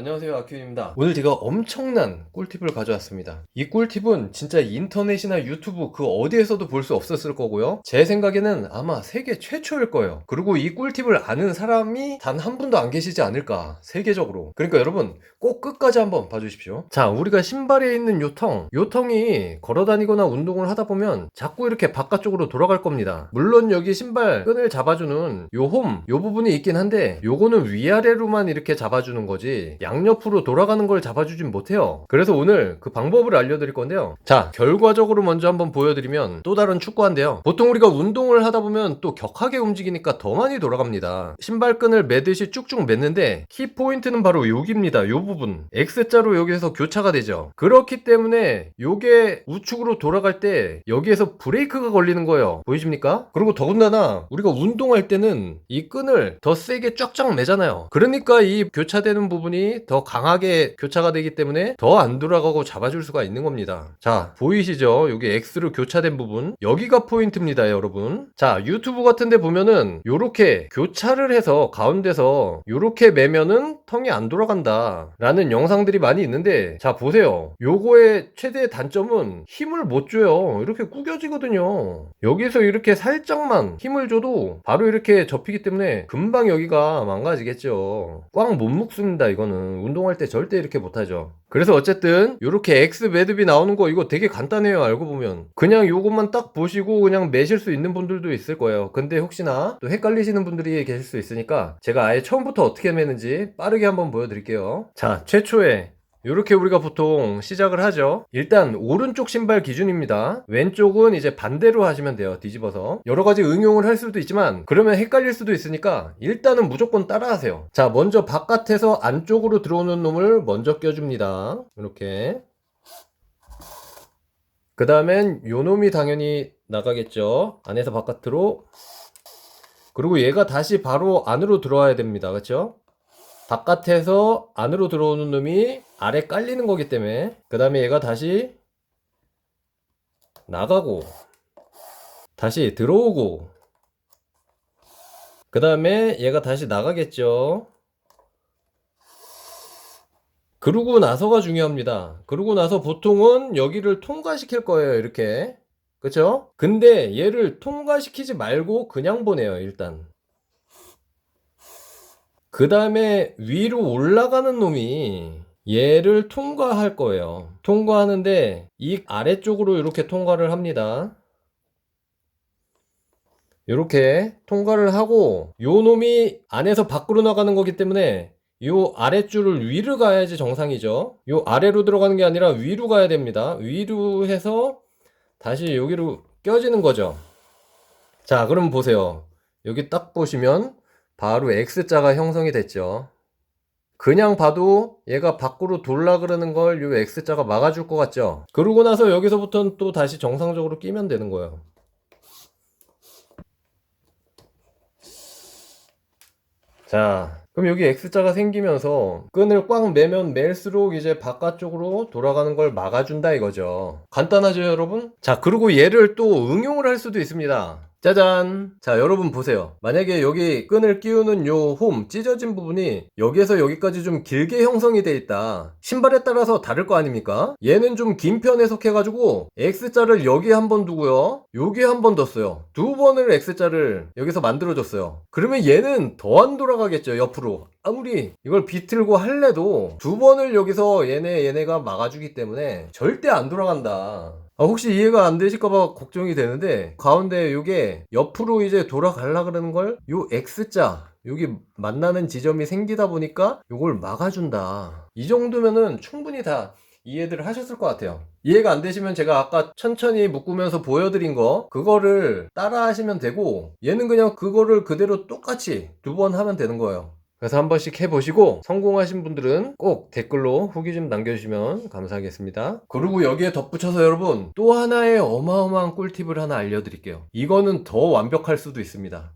안녕하세요 아큐입니다. 오늘 제가 엄청난 꿀팁을 가져왔습니다. 이 꿀팁은 진짜 인터넷이나 유튜브 그 어디에서도 볼 수 없었을 거고요. 제 생각에는 아마 세계 최초일 거예요. 그리고 이 꿀팁을 아는 사람이 단 한 분도 안 계시지 않을까 세계적으로. 그러니까 여러분 꼭 끝까지 한번 봐주십시오. 자 우리가 신발에 있는 요텅. 요텅이 걸어다니거나 운동을 하다 보면 자꾸 이렇게 바깥쪽으로 돌아갈 겁니다. 물론 여기 신발 끈을 잡아주는 요 홈 요 부분이 있긴 한데 요거는 위아래로만 이렇게 잡아주는 거지 양옆으로 돌아가는 걸 잡아주진 못해요. 그래서 오늘 그 방법을 알려드릴 건데요. 자 결과적으로 먼저 한번 보여드리면 또 다른 축구화인데요. 보통 우리가 운동을 하다 보면 또 격하게 움직이니까 더 많이 돌아갑니다. 신발끈을 매듯이 쭉쭉 맸는데 키 포인트는 바로 여기입니다. 요 부분. X자로 여기에서 교차가 되죠. 그렇기 때문에 요게 우측으로 돌아갈 때 여기에서 브레이크가 걸리는 거예요. 보이십니까? 그리고 더군다나 우리가 운동할 때는 이 끈을 더 세게 쫙쫙 매잖아요. 그러니까 이 교차되는 부분이 더 강하게 교차가 되기 때문에 더 안 돌아가고 잡아줄 수가 있는 겁니다. 자 보이시죠? 여기 X로 교차된 부분. 여기가 포인트입니다 여러분. 자 유튜브 같은데 보면은 요렇게 교차를 해서 가운데서 요렇게 매면은 텅이 안 돌아간다 라는 영상들이 많이 있는데 자 보세요. 요거의 최대 단점은 힘을 못 줘요. 이렇게 구겨지거든요. 여기서 이렇게 살짝만 힘을 줘도 바로 이렇게 접히기 때문에 금방 여기가 망가지겠죠. 꽉 못 묶습니다 이거는 운동할 때 절대 이렇게 못하죠. 그래서 어쨌든 요렇게 X 매듭이 나오는 거 이거 되게 간단해요 알고 보면. 그냥 요것만 딱 보시고 그냥 매실 수 있는 분들도 있을 거예요. 근데 혹시나 또 헷갈리시는 분들이 계실 수 있으니까 제가 아예 처음부터 어떻게 매는지 빠르게 한번 보여드릴게요. 자 최초에 이렇게 우리가 보통 시작을 하죠. 일단 오른쪽 신발 기준입니다. 왼쪽은 이제 반대로 하시면 돼요. 뒤집어서. 여러 가지 응용을 할 수도 있지만 그러면 헷갈릴 수도 있으니까 일단은 무조건 따라하세요. 자, 먼저 바깥에서 안쪽으로 들어오는 놈을 먼저 껴줍니다. 이렇게. 그 다음엔 요 놈이 당연히 나가겠죠. 안에서 바깥으로. 그리고 얘가 다시 바로 안으로 들어와야 됩니다. 그렇죠? 바깥에서 안으로 들어오는 놈이 아래 깔리는 거기 때문에 그 다음에 얘가 다시 나가고 다시 들어오고 그 다음에 얘가 다시 나가겠죠. 그러고 나서가 중요합니다. 그러고 나서 보통은 여기를 통과시킬 거예요 이렇게. 그쵸? 근데 얘를 통과시키지 말고 그냥 보내요 일단 그 다음에 위로 올라가는 놈이 얘를 통과할 거예요. 통과하는데 이 아래쪽으로 이렇게 통과를 합니다. 이렇게 통과를 하고 요 놈이 안에서 밖으로 나가는 거기 때문에 요 아랫줄을 위로 가야지 정상이죠. 요 아래로 들어가는 게 아니라 위로 가야 됩니다. 위로 해서 다시 여기로 껴지는 거죠. 자, 그럼 보세요. 여기 딱 보시면 바로 X자가 형성이 됐죠. 그냥 봐도 얘가 밖으로 돌라 그러는 걸 요 X자가 막아줄 것 같죠? 그러고 나서 여기서부터는 또 다시 정상적으로 끼면 되는 거예요. 자, 그럼 여기 X자가 생기면서 끈을 꽉 매면 멜수록 이제 바깥쪽으로 돌아가는 걸 막아준다 이거죠. 간단하죠, 여러분? 자, 그리고 얘를 또 응용을 할 수도 있습니다. 짜잔! 자, 여러분 보세요. 만약에 여기 끈을 끼우는 요 홈, 찢어진 부분이 여기에서 여기까지 좀 길게 형성이 돼 있다. 신발에 따라서 다를 거 아닙니까? 얘는 좀 긴편 해석해가지고 X자를 여기에 한번 두고요. 여기에 한번 뒀어요. 두 번을 X자를 여기서 만들어 줬어요. 그러면 얘는 더 안 돌아가겠죠, 옆으로. 아무리 이걸 비틀고 할래도 두 번을 여기서 얘네, 얘네가 막아주기 때문에 절대 안 돌아간다. 아, 혹시 이해가 안 되실까봐 걱정이 되는데 가운데 요게 옆으로 이제 돌아가려 그러는 걸 요 X자 여기 만나는 지점이 생기다 보니까 요걸 막아준다. 이 정도면은 충분히 다 이해들 하셨을 것 같아요. 이해가 안 되시면 제가 아까 천천히 묶으면서 보여드린 거 그거를 따라 하시면 되고 얘는 그냥 그거를 그대로 똑같이 두 번 하면 되는 거예요. 그래서 한 번씩 해보시고 성공하신 분들은 꼭 댓글로 후기 좀 남겨주시면 감사하겠습니다. 그리고 여기에 덧붙여서 여러분 또 하나의 어마어마한 꿀팁을 하나 알려드릴게요. 이거는 더 완벽할 수도 있습니다.